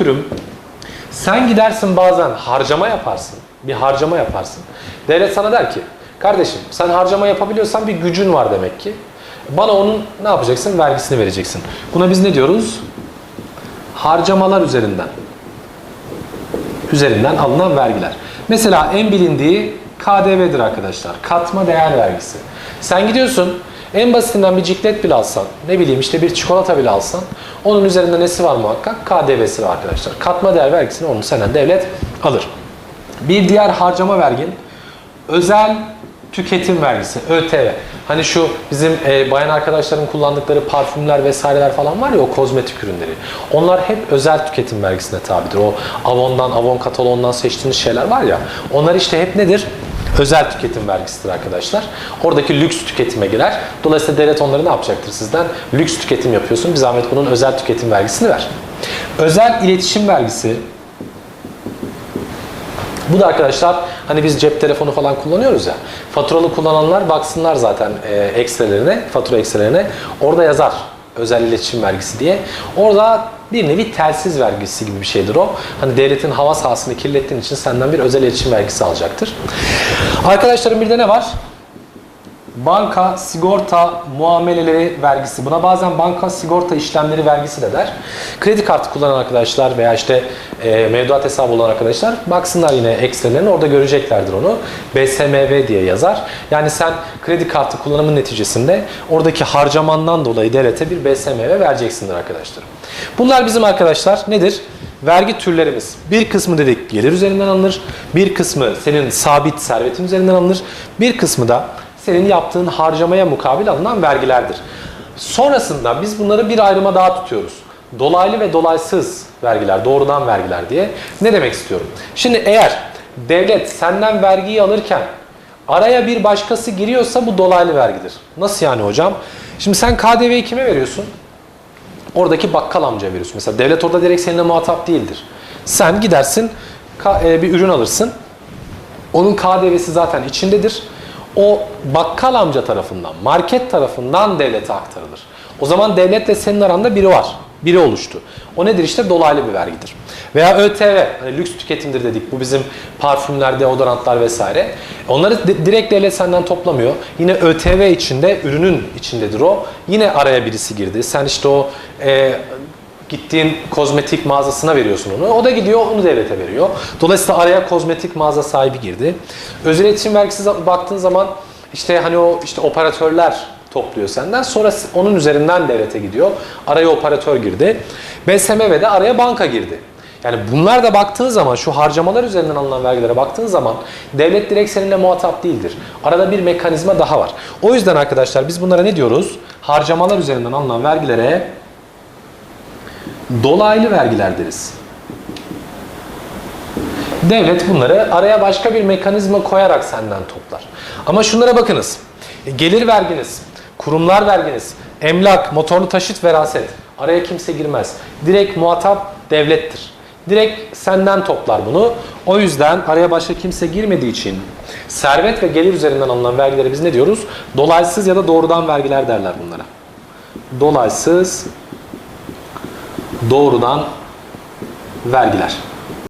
ürün. Sen gidersin bazen harcama yaparsın. Bir harcama yaparsın. Devlet sana der ki kardeşim sen harcama yapabiliyorsan bir gücün var demek ki. Bana onun ne yapacaksın? Vergisini vereceksin. Buna biz ne diyoruz? Harcamalar üzerinden. Üzerinden alınan vergiler. Mesela en bilindiği KDV'dir arkadaşlar. Katma değer vergisi. Sen gidiyorsun en basitinden bir ciklet bile alsan, ne bileyim işte bir çikolata bile alsan, onun üzerinde nesi var muhakkak? KDV'si var arkadaşlar. Katma değer vergisini onu senden devlet alır. Bir diğer harcama vergin özel tüketim vergisi, ÖTV. Hani şu bizim e, bayan arkadaşların kullandıkları parfümler vesaireler falan var ya o kozmetik ürünleri. Onlar hep özel tüketim vergisine tabidir. O Avon'dan, Avon kataloğundan seçtiğiniz şeyler var ya. Onlar işte hep nedir? Özel tüketim vergisidir arkadaşlar. Oradaki lüks tüketime girer. Dolayısıyla devlet onları ne yapacaktır sizden? Lüks tüketim yapıyorsun. Bir zahmet bunun özel tüketim vergisini ver. Özel iletişim vergisi bu da arkadaşlar hani biz cep telefonu falan kullanıyoruz ya. Faturalı kullananlar baksınlar zaten e, ekstrelerine, fatura ekstrelerine. Orada yazar özel iletişim vergisi diye. Orada bir nevi telsiz vergisi gibi bir şeydir o. Hani devletin hava sahasını kirlettiğin için senden bir özel iletişim vergisi alacaktır. Arkadaşlarım bir de ne var? Banka sigorta muameleleri vergisi. Buna bazen banka sigorta işlemleri vergisi de der. Kredi kartı kullanan arkadaşlar veya işte e, mevduat hesabı olan arkadaşlar baksınlar yine ekstrelerine orada göreceklerdir onu. BSMV diye yazar. Yani sen kredi kartı kullanımın neticesinde oradaki harcamandan dolayı devlete bir BSMV vereceksindir arkadaşlar. Bunlar bizim arkadaşlar nedir? Vergi türlerimiz. Bir kısmı dedik gelir üzerinden alınır. Bir kısmı senin sabit servetin üzerinden alınır. Bir kısmı da senin yaptığın harcamaya mukabil alınan vergilerdir. Sonrasında biz bunları bir ayrıma daha tutuyoruz. Dolaylı ve dolaysız vergiler, doğrudan vergiler diye. Ne demek istiyorum? Şimdi eğer devlet senden vergiyi alırken araya bir başkası giriyorsa bu dolaylı vergidir. Nasıl yani hocam? Şimdi sen KDV'yi kime veriyorsun? Oradaki bakkal amcaya veriyorsun. Mesela devlet orada direkt seninle muhatap değildir. Sen gidersin e, bir ürün alırsın. Onun KDV'si zaten içindedir. O bakkal amca tarafından, market tarafından devlete aktarılır. O zaman devletle senin aranda biri var. Biri oluştu. O nedir işte dolaylı bir vergidir. Veya ÖTV, hani lüks tüketimdir dedik. Bu bizim parfümler, deodorantlar vesaire. Onları di- direkt devlet senden toplamıyor. Yine ÖTV içinde, ürünün içindedir o. Yine araya birisi girdi. Sen işte o e, gittiğin kozmetik mağazasına veriyorsun onu. O da gidiyor onu devlete veriyor. Dolayısıyla araya kozmetik mağaza sahibi girdi. Özel iletişim vergisi baktığın zaman işte hani o işte operatörler topluyor senden. Sonra onun üzerinden devlete gidiyor. Araya operatör girdi. BSMV de araya banka girdi. Yani bunlar da baktığın zaman şu harcamalar üzerinden alınan vergilere baktığın zaman devlet direkt seninle muhatap değildir. Arada bir mekanizma daha var. O yüzden arkadaşlar biz bunlara ne diyoruz? Harcamalar üzerinden alınan vergilere dolaylı vergiler deriz. Devlet bunları araya başka bir mekanizma koyarak senden toplar. Ama şunlara bakınız. Gelir verginiz, kurumlar verginiz, emlak, motorlu taşıt veraset. Araya kimse girmez. Direkt muhatap devlettir. Direkt senden toplar bunu. O yüzden araya başka kimse girmediği için servet ve gelir üzerinden alınan vergileri biz ne diyoruz? Dolaysız ya da doğrudan vergiler derler bunlara. Dolaysız doğrudan vergiler.